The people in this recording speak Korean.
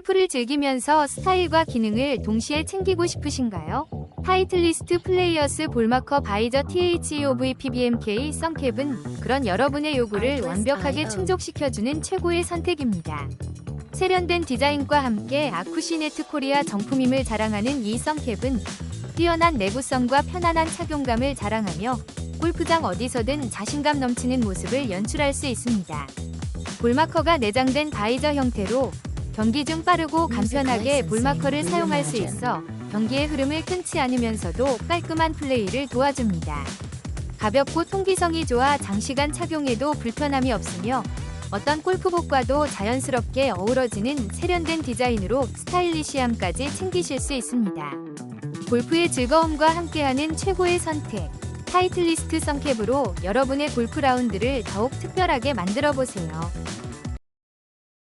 골프를 즐기면서 스타일과 기능을 동시에 챙기고 싶으신가요? 타이틀리스트 플레이어스 볼마커 바이저 THEOV PBMK 썬캡은 그런 여러분의 요구를 완벽하게 충족시켜주는 최고의 선택입니다. 세련된 디자인과 함께 아쿠시네트 코리아 정품임을 자랑하는 이 썬캡은 뛰어난 내구성과 편안한 착용감을 자랑하며 골프장 어디서든 자신감 넘치는 모습을 연출할 수 있습니다. 볼마커가 내장된 바이저 형태로 경기 중 빠르고 간편하게 볼마커를 사용할 수 있어 경기의 흐름을 끊지 않으면서도 깔끔한 플레이를 도와줍니다. 가볍고 통기성이 좋아 장시간 착용해도 불편함이 없으며 어떤 골프복과도 자연스럽게 어우러지는 세련된 디자인으로 스타일리시함까지 챙기실 수 있습니다. 골프의 즐거움과 함께하는 최고의 선택. 타이틀리스트 선캡으로 여러분의 골프 라운드를 더욱 특별하게 만들어 보세요.